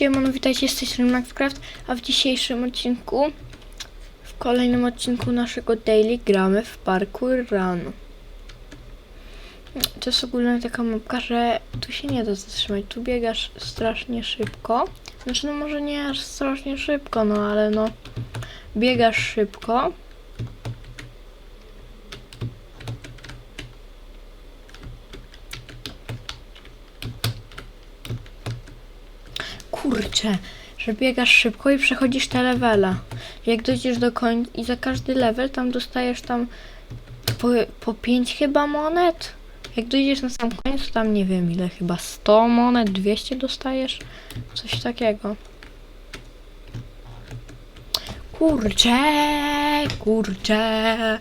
Siemano, witajcie z tej strony Maxcraft, a w dzisiejszym odcinku, w kolejnym odcinku naszego daily gramy w parkour run. To jest ogólnie taka mapka, że tu się nie da zatrzymać, tu biegasz strasznie szybko. Znaczy no może nie aż strasznie szybko, no ale no biegasz szybko. Kurczę, że biegasz szybko i przechodzisz te levele. Jak dojdziesz do końca i za każdy level tam dostajesz tam po, po 5 chyba monet. Jak dojdziesz na sam koniec, to tam nie wiem ile, chyba 100 monet, 200 dostajesz. Coś takiego. Kurczę, kurczę,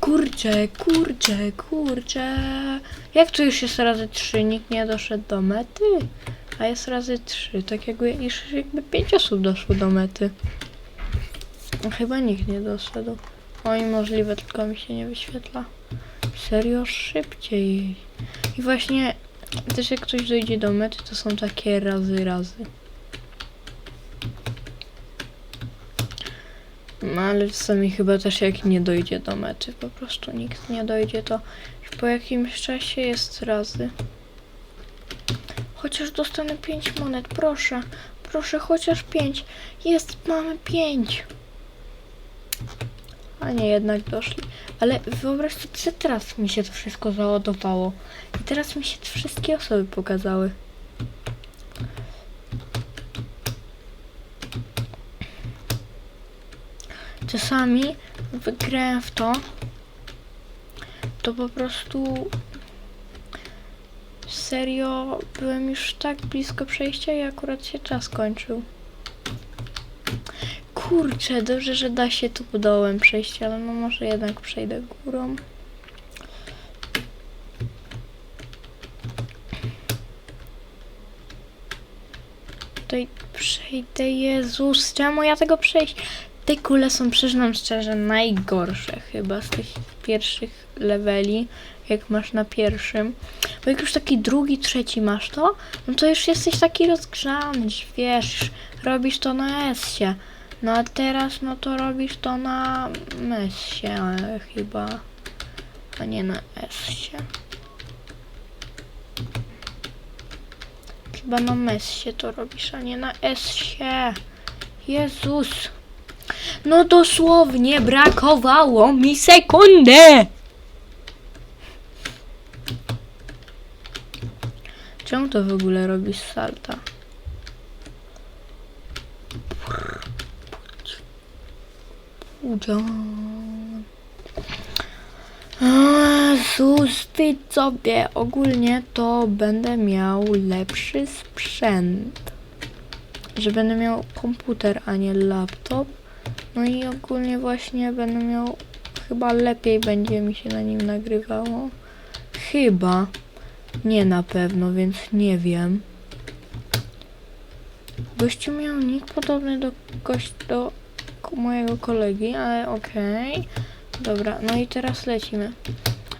kurczę, kurczę, kurczę. Jak tu już jest razy 3, nikt nie doszedł do mety? A jest razy 3, tak jakby jakby 5 osób doszło do mety. No, chyba nikt nie doszedł. Oj, możliwe, tylko mi się nie wyświetla. Serio, szybciej. I właśnie też jak ktoś dojdzie do mety, to są takie razy, razy. No ale czasami chyba też jak nie dojdzie do mety, po prostu nikt nie dojdzie, to już po jakimś czasie jest razy. Chociaż dostanę 5 monet, proszę. Proszę, chociaż 5. Jest, mamy 5. A nie, jednak doszli. Ale wyobraź sobie, teraz mi się to wszystko załadowało. I teraz mi się wszystkie osoby pokazały. Czasami wygrałem w to, to po prostu Serio, byłem już tak blisko przejścia i akurat się czas kończył. Kurczę, dobrze, że da się tu dołem przejść, ale no może jednak przejdę górą. Tutaj przejdę, Jezus, czemu ja tego przejść? Te kule są, przyznam szczerze, najgorsze chyba z tych pierwszych leveli, jak masz na pierwszym. Bo jak już taki drugi, trzeci masz to, no to już jesteś taki rozgrzany, wiesz, robisz to na S-ie. No a teraz, no to robisz to na ale chyba, a nie na S-ie. Chyba na MES-ie to robisz, a nie na S-ie. Jezus. No dosłownie brakowało mi sekundy. Czemu to w ogóle robisz salta? Udzian. Jezus, widzowie, ogólnie to będę miał lepszy sprzęt. Że będę miał komputer, a nie laptop. No i ogólnie właśnie będę miał, chyba lepiej będzie mi się na nim nagrywało. Chyba. Nie na pewno, więc nie wiem. Gościu miał nick podobny do gość do mojego kolegi, ale okej. Dobra, no i teraz lecimy.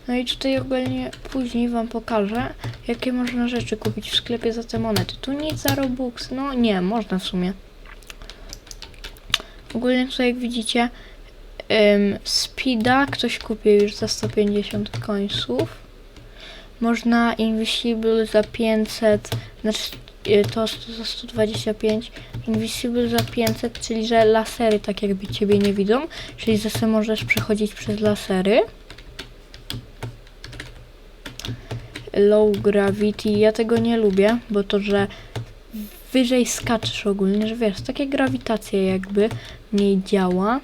No i tutaj ogólnie później wam pokażę, jakie można rzeczy kupić w sklepie za te monety. Tu nic za Robux, no nie, można w sumie. Ogólnie tutaj jak widzicie, ym, Speeda ktoś kupił już za 150 końców. Można Invisible za 500, znaczy y, to za 125, Invisible za 500, czyli że lasery tak jakby ciebie nie widzą, czyli sobie możesz przechodzić przez lasery. Low Gravity, ja tego nie lubię, bo to, że wyżej skaczesz ogólnie, że wiesz, takie grawitacje jakby nie działa.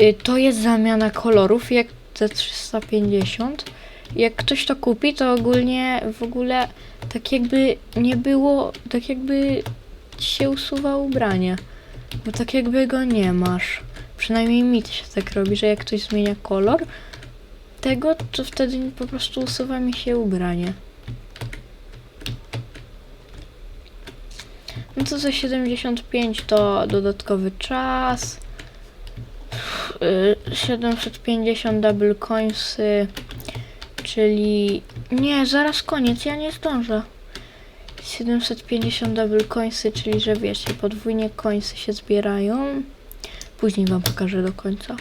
Y, To jest zamiana kolorów, jak za 350 jak ktoś to kupi, to ogólnie w ogóle tak jakby nie było, tak jakby się usuwa ubranie. Bo tak jakby go nie masz. Przynajmniej mi to się tak robi, że jak ktoś zmienia kolor tego, to wtedy po prostu usuwa mi się ubranie. No to za 75 to dodatkowy czas. Yy, 750 double coinsy. Czyli. Nie, zaraz koniec, ja nie zdążę. 750 double coinsy, czyli że wiecie, podwójnie coinsy się zbierają. Później wam pokażę do końca.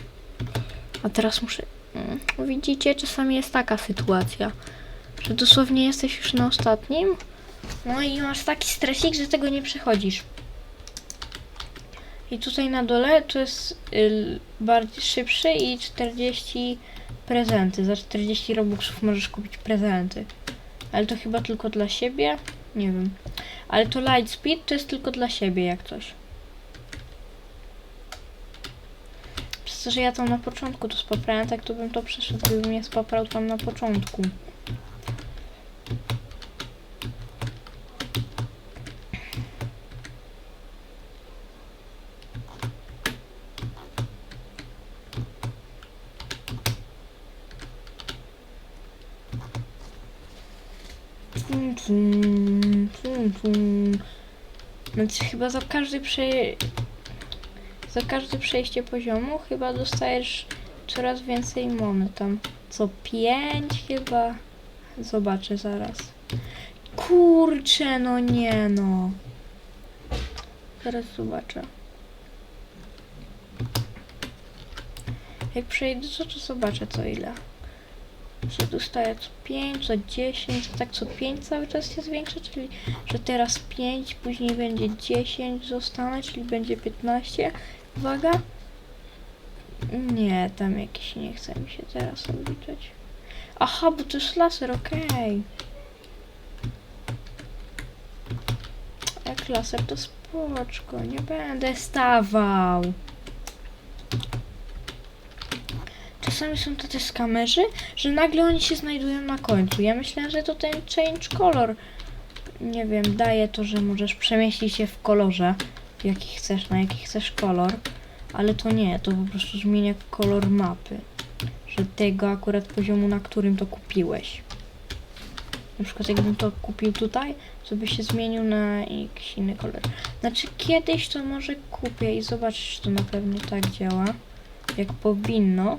A teraz muszę... Mm, Widzicie, czasami jest taka sytuacja, że dosłownie jesteś już na ostatnim, no i masz taki stresik, że tego nie przechodzisz. I tutaj na dole to jest y, bardziej szybszy i 40 prezenty. Za 40 robuxów możesz kupić prezenty. Ale to chyba tylko dla siebie? Nie wiem. Ale to Lightspeed to jest tylko dla siebie jak coś. Przez to, że ja tam na początku to spaprałem, tak to bym to przeszedł, gdybym nie spaprał tam na początku. Tum. Znaczy chyba za każdy prze... Za każde przejście poziomu chyba dostajesz coraz więcej monet tam. Co pięć chyba. Zobaczę zaraz. Kurczę, no nie no. Zaraz zobaczę. Jak przejdę, to, to zobaczę co ile. Że dostaję co 5, co 10, tak co 5 cały czas się zwiększa, czyli że teraz 5, później będzie 10 zostanę, czyli będzie 15. Uwaga. Nie, tam jakieś nie chce mi się teraz obliczać. Aha, bo to jest laser, okej. Jak laser to spoczko, nie będę stawał. Czasami są tacy skamerzy, że nagle oni się znajdują na końcu. Ja myślę, że to ten change color, nie wiem, daje to, że możesz przemieścić się w kolorze, jaki chcesz, na jaki chcesz kolor, ale to nie, to po prostu zmienia kolor mapy, że tego akurat poziomu, na którym to kupiłeś. Na przykład jakbym to kupił tutaj, to by się zmienił na jakiś inny kolor. Znaczy kiedyś to może kupię i zobaczysz, czy to na pewno tak działa, jak powinno.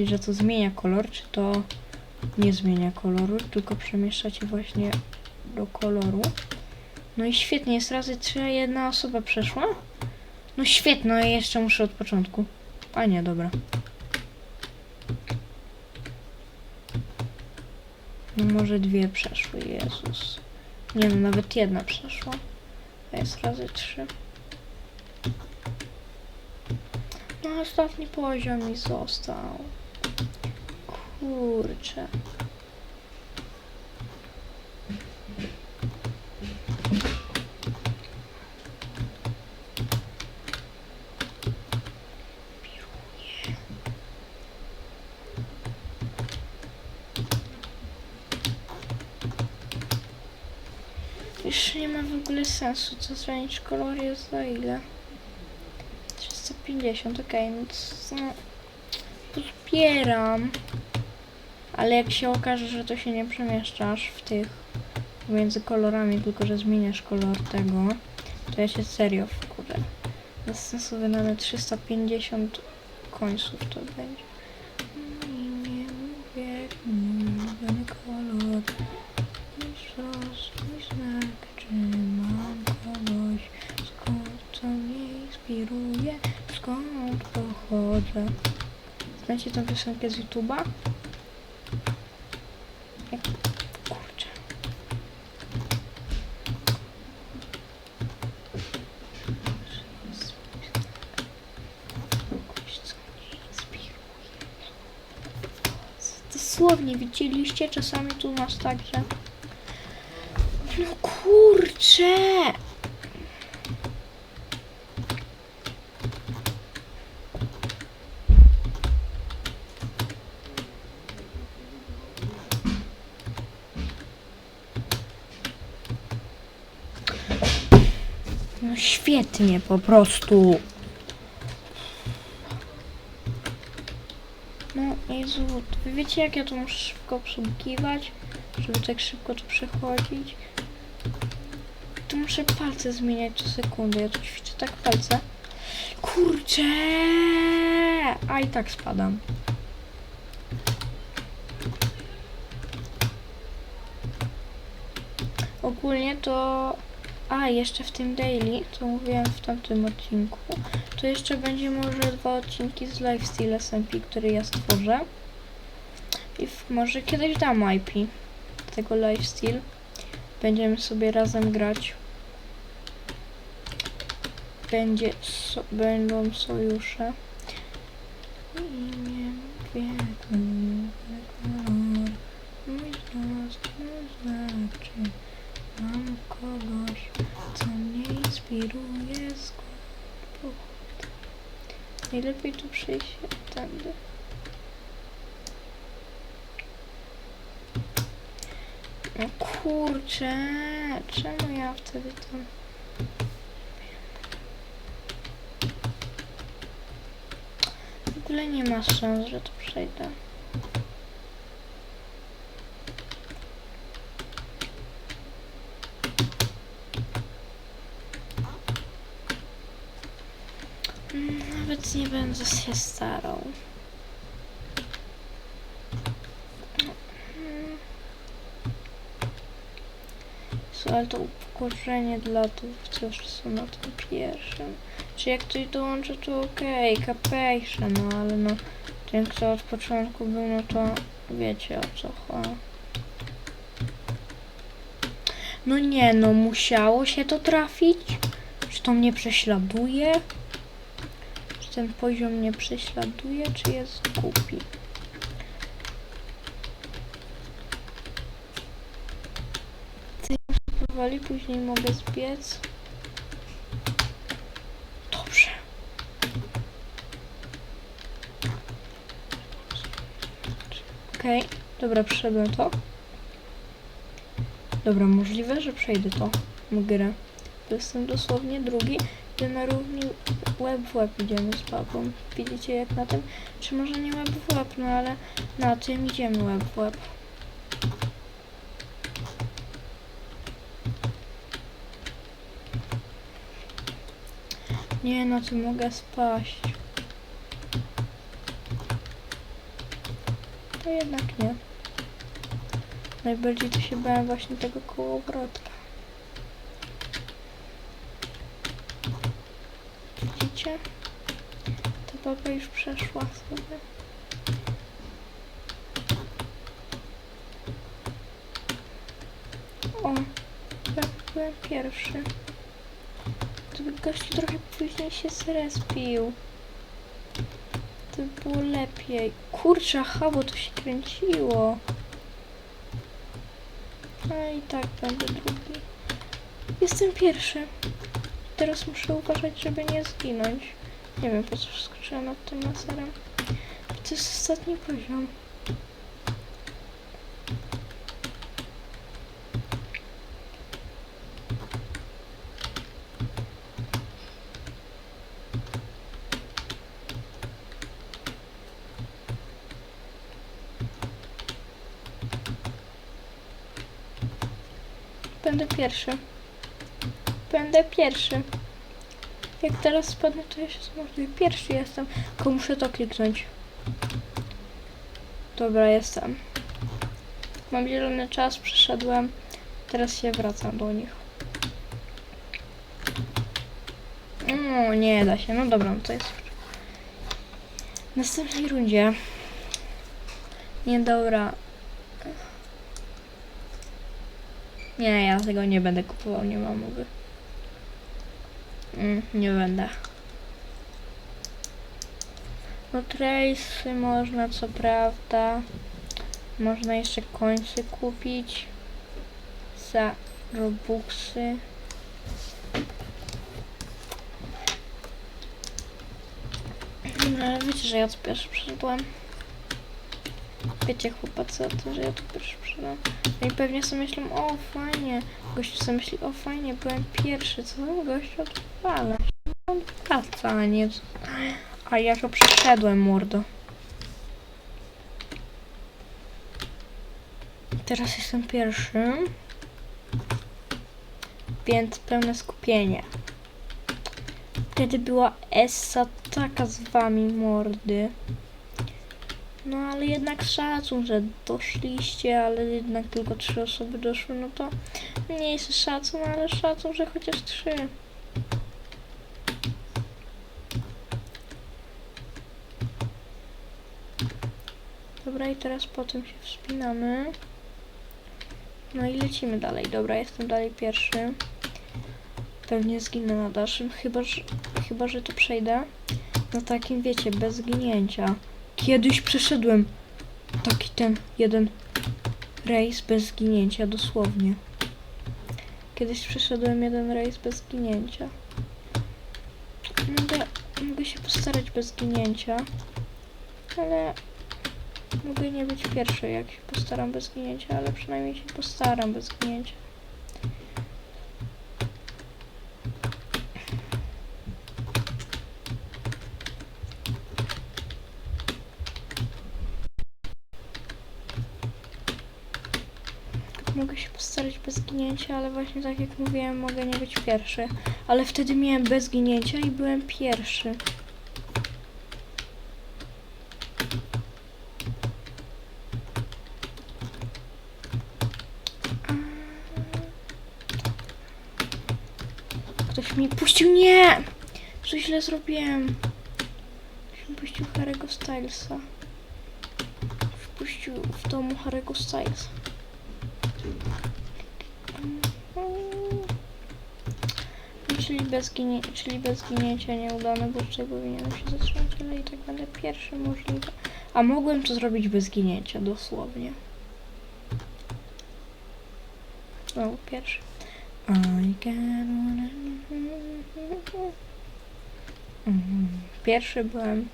Czyli, że to zmienia kolor, czy to nie zmienia koloru, tylko przemieszcza cię właśnie do koloru. No i świetnie, jest razy trzy, a jedna osoba przeszła. No świetno, ja jeszcze muszę od początku. A nie, dobra. No może dwie przeszły, Jezus. Nie no, nawet jedna przeszła. A jest razy trzy. No ostatni poziom mi został. Kurczę. Już nie ma w ogóle sensu, co zmienić kolor jest za ile? 350, okej, więc no. Ale jak się okaże, że to się nie przemieszczasz w tych między kolorami, tylko że zmieniasz kolor tego, to ja się serio wkurzę. Bez sensu wydane 350 końców to będzie. Nie mówię, znak, czy mam kogoś, inspiruje, skąd pochodzę. Znacie tę piosenkę z YouTube'a? Jak... Kurczę. Kogoś, co mnie inspiruje. Dosłownie, widzieliście? Czasami tu masz tak, że... No kurczę! No świetnie po prostu. No Jezu, wy wiecie jak ja to muszę szybko obsługiwać, żeby tak szybko to przechodzić? To muszę palce zmieniać co sekundę, ja tu ćwiczę tak palce. Kurczę! A i tak spadam. Ogólnie to... A, jeszcze w tym daily, co mówiłem w tamtym odcinku, to jeszcze będzie może dwa odcinki z Lifestyle SMP, które ja stworzę. I może kiedyś dam IP tego Lifestyle. Będziemy sobie razem grać. Będzie so, będą sojusze biegną, kolor, mój nos nie znaczy. Mam kogoś, co mnie inspiruje z głęboko. Najlepiej tu przejść tędy. No kurczę, czemu ja wtedy tam... W ogóle nie ma szans, że to przejdę. Nie będę się starał. Ale to upokorzenie dla tych, którzy są na tym pierwszym. Czy jak ktoś dołączy, to okej, kapejsze, no ale no ten, kto od początku był, no to wiecie o co chodzi. No nie, no musiało się to trafić? Czy to mnie prześladuje? Ten poziom mnie prześladuje, czy jest głupi? Ty powoli, później mogę zbiec. Dobrze. Okej, dobra, przeszedłem to. Dobra, możliwe, że przejdę to grę. Jestem dosłownie drugi, na równi łeb w łeb idziemy z babą. Widzicie jak na tym? Czy może nie łeb w łeb, no ale na tym idziemy łeb w łeb. Nie, na tym mogę spaść. To jednak nie. Najbardziej to się bałem właśnie tego kołowrotka. Ta baba już przeszła sobie. O, ja byłem pierwszy. Gdyby gościu trochę później się zrespił. To by było lepiej. Kurczę, aha, bo to się kręciło. No i tak będę drugi. Jestem pierwszy. Teraz muszę uważać, żeby nie zginąć. Nie wiem po co skoczyłem nad tym laserem. To jest ostatni poziom. Będę pierwszy. Będę pierwszy. Jak teraz spadnę, to się zmarnuję. Pierwszy jestem. Tylko muszę to kliknąć. Dobra, jestem. Mam zielony czas, przyszedłem. Teraz się wracam do nich. No, nie da się. No dobra, no to jest. W następnej rundzie. Nie, dobra. Nie, ja tego nie będę kupował, nie mam mowy. Mm, nie będę. No trace'y można, co prawda. Można jeszcze końce kupić. Za robuxy. No ale wiecie, że ja tu pierwszy przyszedłem. Wiecie chłopacy o tym, że ja tu pierwszy przyszedłem. No i pewnie sobie myślą, o fajnie. Gościu sobie myśli, o fajnie, byłem pierwszy. Co tam gościu odwala? On wraca, a nie... A ja to przeszedłem, mordo. Teraz jestem pierwszy. Więc pełne skupienie. Wtedy była Essa taka z wami, mordy. No ale jednak szacun, że doszliście, ale jednak tylko trzy osoby doszły, no to mniejszy szacun, ale szacun, że chociaż trzy. Dobra, i teraz potem się wspinamy. No i lecimy dalej. Dobra, jestem dalej pierwszy. Pewnie zginę na dalszym, chyba że, chyba, że to przejdę. Na takim, wiecie, bez zginięcia. Kiedyś przeszedłem taki ten jeden rejs bez zginięcia, dosłownie. Kiedyś przeszedłem jeden rejs bez zginięcia. Mogę, mogę się postarać bez zginięcia, ale mogę nie być pierwszy, jak się postaram bez zginięcia, ale przynajmniej się postaram bez zginięcia. Mogę się postarać bez ale właśnie tak jak mówiłem, mogę nie być pierwszy. Ale wtedy miałem bez zginięcia i byłem pierwszy. Ktoś mi puścił. Nie! Co źle zrobiłem? Ktoś mi puścił Harry'ego Stylesa. Wpuścił w domu Harry'ego Stylesa. Czyli bez, ginie, czyli bez ginięcia nieudane, bo tutaj powinienem się zatrzymać, ale i tak będę pierwszy możliwe. A mogłem to zrobić bez ginięcia, dosłownie. Znowu pierwszy. I can... Mhm. Pierwszy byłem.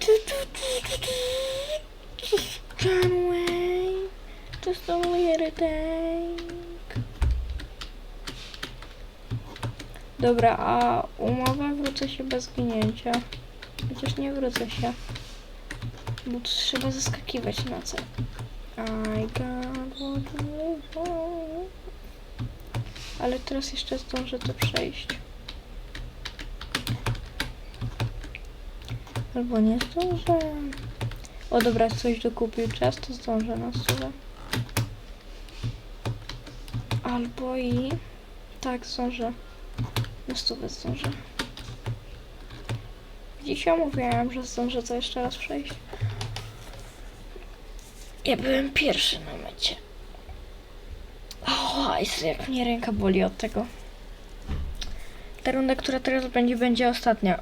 Just away. Just a Dobra, a umowę wrócę się bez ginięcia. Chociaż nie wrócę się. Bo trzeba zaskakiwać na cel. I got what. Ale teraz jeszcze zdążę to przejść. Albo nie zdążę. O dobra, coś dokupił czas, to zdążę na stówę. Albo i... Tak, zdążę. Na stówę zdążę. Dzisiaj mówiłam, że zdążę to jeszcze raz przejść. Ja byłem pierwszy na mecie. O, Jezu, jak mnie ręka boli od tego. Ta runda, która teraz będzie, będzie ostatnia.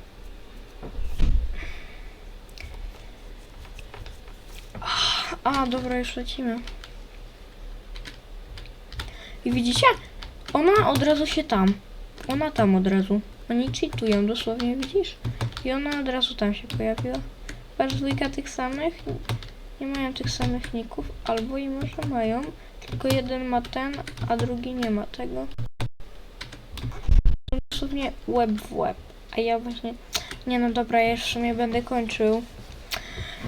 A, dobra, już lecimy. I widzicie? Ona od razu się tam. Ona tam od razu. Oni cheatują dosłownie, widzisz? I ona od razu tam się pojawiła. Patrz, dwójka tych samych. Nie mają tych samych ników. Albo i może mają. Tylko jeden ma ten, a drugi nie ma tego. To dosłownie łeb w łeb. A ja właśnie... Nie no dobra, ja już w sumie będę kończył.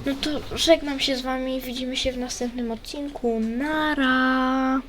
No to żegnam się z wami. Widzimy się w następnym odcinku. Nara!